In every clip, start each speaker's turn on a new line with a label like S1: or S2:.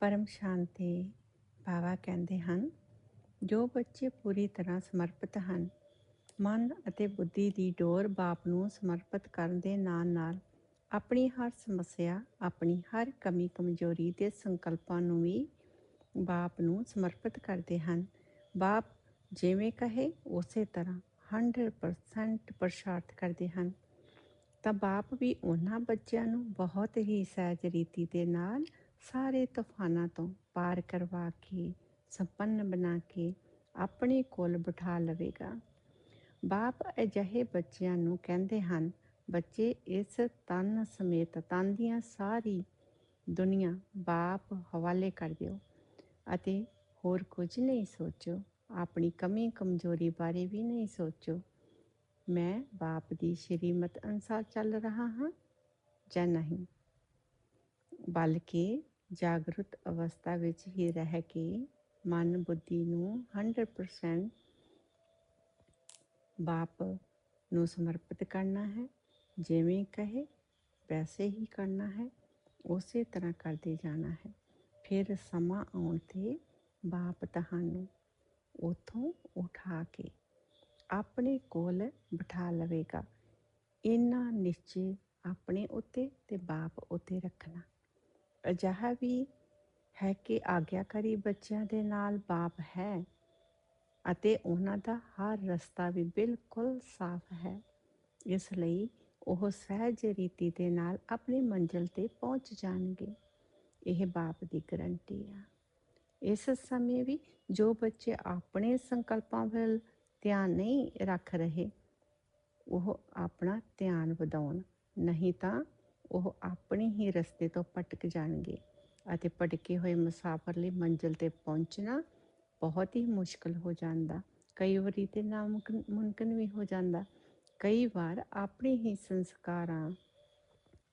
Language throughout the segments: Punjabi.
S1: ਪਰਮ ਸ਼ਾਂਤੀ ਬਾਵਾ ਕਹਿੰਦੇ ਹਨ, ਜੋ ਬੱਚੇ ਪੂਰੀ ਤਰ੍ਹਾਂ ਸਮਰਪਿਤ ਹਨ, ਮਨ ਅਤੇ ਬੁੱਧੀ ਦੀ ਡੋਰ ਬਾਪ ਨੂੰ ਸਮਰਪਿਤ ਕਰਨ ਦੇ ਨਾਲ ਨਾਲ ਆਪਣੀ ਹਰ ਸਮੱਸਿਆ, ਆਪਣੀ ਹਰ ਕਮੀ ਕਮਜ਼ੋਰੀ ਦੇ ਸੰਕਲਪਾਂ ਨੂੰ ਵੀ ਬਾਪ ਨੂੰ ਸਮਰਪਿਤ ਕਰਦੇ ਹਨ। ਬਾਪ ਜਿਵੇਂ ਕਹੇ, ਉਸੇ ਤਰ੍ਹਾਂ 100% ਪ੍ਰਸ਼ਾਰਥ ਕਰਦੇ ਹਨ। ਤਾਂ ਬਾਪ ਵੀ ਉਹਨਾਂ ਬੱਚਿਆਂ ਨੂੰ ਬਹੁਤ ਹੀ ਸਹਿਜ ਰੀਤੀ ਦੇ ਨਾਲ ਸਾਰੇ ਤੂਫਾਨਾਂ ਤੋਂ ਪਾਰ ਕਰਵਾ ਕੇ, ਸੰਪੰਨ ਬਣਾ ਕੇ ਆਪਣੇ ਕੋਲ ਬਿਠਾ ਲਵੇਗਾ। ਬਾਪ ਅਜਿਹੇ ਬੱਚਿਆਂ ਨੂੰ ਕਹਿੰਦੇ ਹਨ, ਬੱਚੇ, ਇਸ ਤਨ ਸਮੇਤ ਤਨ ਦੀਆਂ ਸਾਰੀ ਦੁਨੀਆ ਬਾਪ ਹਵਾਲੇ ਕਰ ਦਿਓ ਅਤੇ ਹੋਰ ਕੁਝ ਨਹੀਂ ਸੋਚੋ, ਆਪਣੀ ਕਮੀ ਕਮਜ਼ੋਰੀ ਬਾਰੇ ਵੀ ਨਹੀਂ ਸੋਚੋ। ਮੈਂ ਬਾਪ ਦੀ ਸ਼੍ਰੀਮਤ ਅਨਸਾਰ ਚੱਲ ਰਹਾ ਹਾਂ ਜਾਂ ਨਹੀਂ? ਬਲਕਿ ਜਾਗਰੂਕ ਅਵਸਥਾ ਵਿੱਚ ਹੀ ਰਹਿ ਕੇ ਮਨ ਬੁੱਧੀ ਨੂੰ 100% ਬਾਪ ਨੂੰ ਸਮਰਪਿਤ ਕਰਨਾ ਹੈ। ਜਿਵੇਂ ਕਹੇ, ਵੈਸੇ ਹੀ ਕਰਨਾ ਹੈ, ਉਸੇ ਤਰ੍ਹਾਂ ਕਰਦੇ ਜਾਣਾ ਹੈ। ਫਿਰ ਸਮਾਂ ਆਉਣ ਤੇ ਬਾਪ ਤੁਹਾਨੂੰ ਉਥੋਂ ਉਠਾ ਕੇ ਆਪਣੇ ਕੋਲ ਬਿਠਾ ਲਵੇਗਾ। ਇਹਨਾਂ ਨਿਸ਼ਚੇ ਆਪਣੇ ਉੱਤੇ ਤੇ ਬਾਪ ਉੱਤੇ ਰੱਖਣਾ। ਅਜਿਹਾ ਵੀ ਹੈ ਕਿ ਆਗਿਆਕਾਰੀ ਬੱਚਿਆਂ ਦੇ ਨਾਲ ਬਾਪ ਹੈ ਅਤੇ ਉਹਨਾਂ ਦਾ ਹਰ ਰਸਤਾ ਵੀ ਬਿਲਕੁਲ ਸਾਫ਼ ਹੈ। ਇਸ ਲਈ ਉਹ ਸਹਿਜ ਰੀਤੀ ਦੇ ਨਾਲ ਆਪਣੀ ਮੰਜ਼ਿਲ ਤੇ ਪਹੁੰਚ ਜਾਣਗੇ। ਇਹ ਬਾਪ ਦੀ ਗਰੰਟੀ ਆ। ਇਸ ਸਮੇਂ ਵੀ ਜੋ ਬੱਚੇ ਆਪਣੇ ਸੰਕਲਪਾਂ ਵੱਲ ਧਿਆਨ ਨਹੀਂ ਰੱਖ ਰਹੇ, ਉਹ ਆਪਣਾ ਧਿਆਨ ਵਧਾਉਣ, ਨਹੀਂ ਤਾਂ ਉਹ ਆਪਣੇ ਹੀ ਰਸਤੇ ਤੋਂ ਭਟਕ ਜਾਣਗੇ ਅਤੇ ਭਟਕੇ ਹੋਏ ਮੁਸਾਫਰ ਲਈ ਮੰਜ਼ਿਲ ਤੇ ਪਹੁੰਚਣਾ ਬਹੁਤ ਹੀ ਮੁਸ਼ਕਲ ਹੋ ਜਾਂਦਾ। ਕਈ ਵਾਰੀ ਤੇ ਨਾਮੁਮਕਿਨ ਵੀ ਹੋ ਜਾਂਦਾ। ਕਈ ਵਾਰ ਆਪਣੇ ਹੀ ਸੰਸਕਾਰਾਂ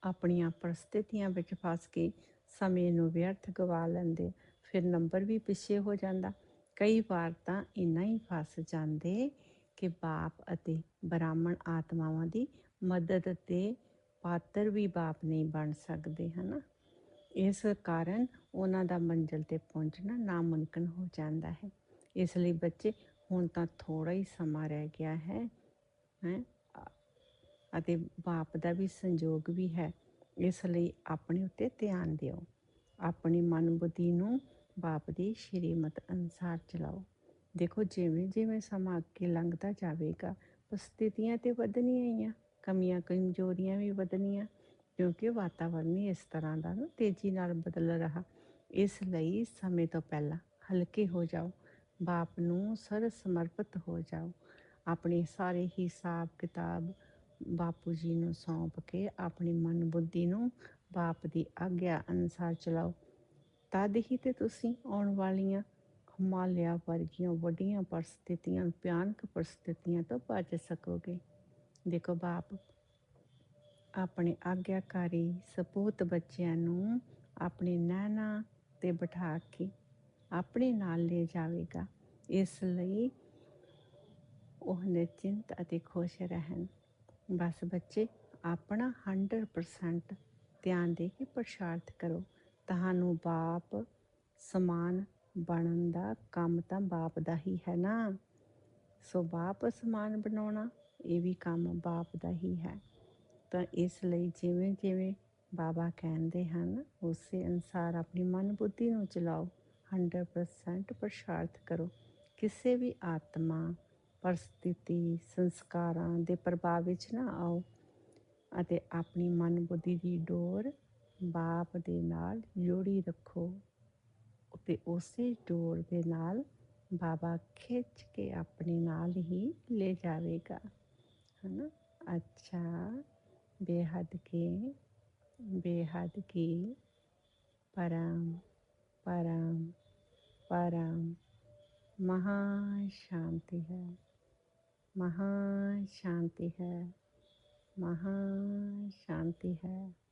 S1: ਆਪਣੀਆਂ ਪਰਿਸਥਿਤੀਆਂ ਵਿੱਚ ਫਸ ਕੇ ਸਮੇਂ ਨੂੰ ਵਿਅਰਥ ਗਵਾ ਲੈਂਦੇ, ਫਿਰ ਨੰਬਰ ਵੀ ਪਿੱਛੇ ਹੋ ਜਾਂਦਾ। ਕਈ ਵਾਰ ਤਾਂ ਇੰਨਾ ਹੀ ਫਸ ਜਾਂਦੇ ਕਿ ਬਾਪ ਅਤੇ ਬ੍ਰਾਹਮਣ ਆਤਮਾਵਾਂ ਦੀ ਮਦਦ ਤੇ ਪਾਤਰ ਵੀ ਬਾਪ ਨਹੀਂ ਬਣ ਸਕਦੇ, ਹਨਾ? ਇਸ ਕਾਰਨ ਉਹਨਾਂ ਦਾ ਮੰਜ਼ਿਲ ਤੇ ਪਹੁੰਚਣਾ ਨਾਮੁਮਕਿਨ ਹੋ ਜਾਂਦਾ ਹੈ। ਇਸ ਲਈ ਬੱਚੇ ਹੁਣ ਤਾਂ ਥੋੜਾ ਹੀ ਸਮਾਂ ਰਹਿ ਗਿਆ ਹੈ ਹੈ? ਅਤੇ ਬਾਪ ਦਾ ਵੀ ਸੰਯੋਗ ਵੀ ਹੈ। ਇਸ ਲਈ ਆਪਣੇ ਉੱਤੇ ਧਿਆਨ ਦਿਓ। ਆਪਣੀ ਮਨ ਬੁੱਧੀ ਨੂੰ ਬਾਪ ਦੀ ਸ਼੍ਰੀਮਤ ਅਨਸਾਰ ਚਲਾਓ। ਦੇਖੋ ਜਿਵੇਂ ਜਿਵੇਂ ਸਮਾਂ ਅੱਗੇ ਲੰਘਦਾ ਜਾਵੇਗਾ, ਸਥਿਤੀਆਂ ਤੇ ਵਧਣੀਆਂ ਹੀ ਆ ਕਮੀਆਂ ਕਮਜ਼ੋਰੀਆਂ ਵੀ ਵਧਣੀਆਂ, ਕਿਉਂਕਿ ਵਾਤਾਵਰਨ ਹੀ ਇਸ ਤਰ੍ਹਾਂ ਦਾ ਨਾ ਤੇਜ਼ੀ ਨਾਲ ਬਦਲ ਰਿਹਾ। ਇਸ ਲਈ ਸਮੇਂ ਤੋਂ ਪਹਿਲਾਂ ਹਲਕੇ ਹੋ ਜਾਓ, ਬਾਪ ਨੂੰ ਸਰ ਸਮਰਪਿਤ ਹੋ ਜਾਓ। ਆਪਣੇ ਸਾਰੇ ਹਿਸਾਬ ਕਿਤਾਬ ਬਾਪੂ ਜੀ ਨੂੰ ਸੌਂਪ ਕੇ ਆਪਣੀ ਮਨ ਬੁੱਧੀ ਨੂੰ ਬਾਪ ਦੀ ਆਗਿਆ ਅਨੁਸਾਰ ਚਲਾਓ। ਤਦ ਹੀ ਤੇ ਤੁਸੀਂ ਆਉਣ ਵਾਲੀਆਂ ਹਿਮਾਲਿਆ ਵਰਗੀਆਂ ਵੱਡੀਆਂ ਪਰਿਸਥਿਤੀਆਂ, ਭਿਆਨਕ ਪਰਿਸਥਿਤੀਆਂ ਤੋਂ ਬਚ ਸਕੋਗੇ। ਦੇਖੋ ਬਾਪ, ਆਪਣੇ ਆਗਿਆਕਾਰੀ ਸਪੂਤ ਬੱਚਿਆਂ ਨੂੰ ਆਪਣੇ ਨੈਣਾ ਤੇ ਬਿਠਾ ਕੇ ਆਪਣੇ ਨਾਲ ਲੈ ਜਾਵੇਗਾ। ਇਸ ਲਈ ਉਹ ਨਿਚਿੰਤ ਅਤੇ ਖੁਸ਼ ਰਹਿਣ। ਬਸ ਬੱਚੇ, ਆਪਣਾ 100% ਧਿਆਨ ਦੇ ਕੇ ਪ੍ਰਸ਼ਾਰਥ ਕਰੋ। ਤੁਹਾਨੂੰ ਬਾਪ ਸਮਾਨ ਬਣਨ ਦਾ ਕੰਮ ਤਾਂ ਬਾਪ ਦਾ ਹੀ ਹੈ ਨਾ। ਸੋ ਬਾਪ ਸਮਾਨ ਬਣਾਉਣਾ ਇਹ ਵੀ ਕੰਮ ਬਾਪ ਦਾ ਹੀ ਹੈ। ਤਾਂ ਇਸ ਲਈ ਜਿਵੇਂ ਜਿਵੇਂ ਬਾਬਾ ਕਹਿੰਦੇ ਹਨ, ਉਸੇ ਅਨਸਾਰ ਆਪਣੀ ਮਨ ਬੁੱਧੀ ਨੂੰ ਚਲਾਓ। 100% ਪ੍ਰਸ਼ਾਰਥ ਕਰੋ। ਕਿਸੇ ਵੀ ਆਤਮਾ, ਪਰਸਥਿਤੀ, ਸੰਸਕਾਰਾਂ ਦੇ ਪ੍ਰਭਾਵ ਵਿੱਚ ਨਾ ਆਓ ਅਤੇ ਆਪਣੀ ਮਨ ਬੁੱਧੀ ਦੀ ਡੋਰ ਬਾਪ ਦੇ ਨਾਲ ਜੋੜੀ ਰੱਖੋ ਤੇ ਉਸੇ ਡੋਰ ਦੇ ਨਾਲ ਬਾਬਾ ਖਿੱਚ ਕੇ ਆਪਣੇ ਨਾਲ ਹੀ ਲੈ ਜਾਵੇਗਾ। है ना? अच्छा बेहद के, बेहद की, परम परम परम, महाशांति है महाशांति है महाशांति है।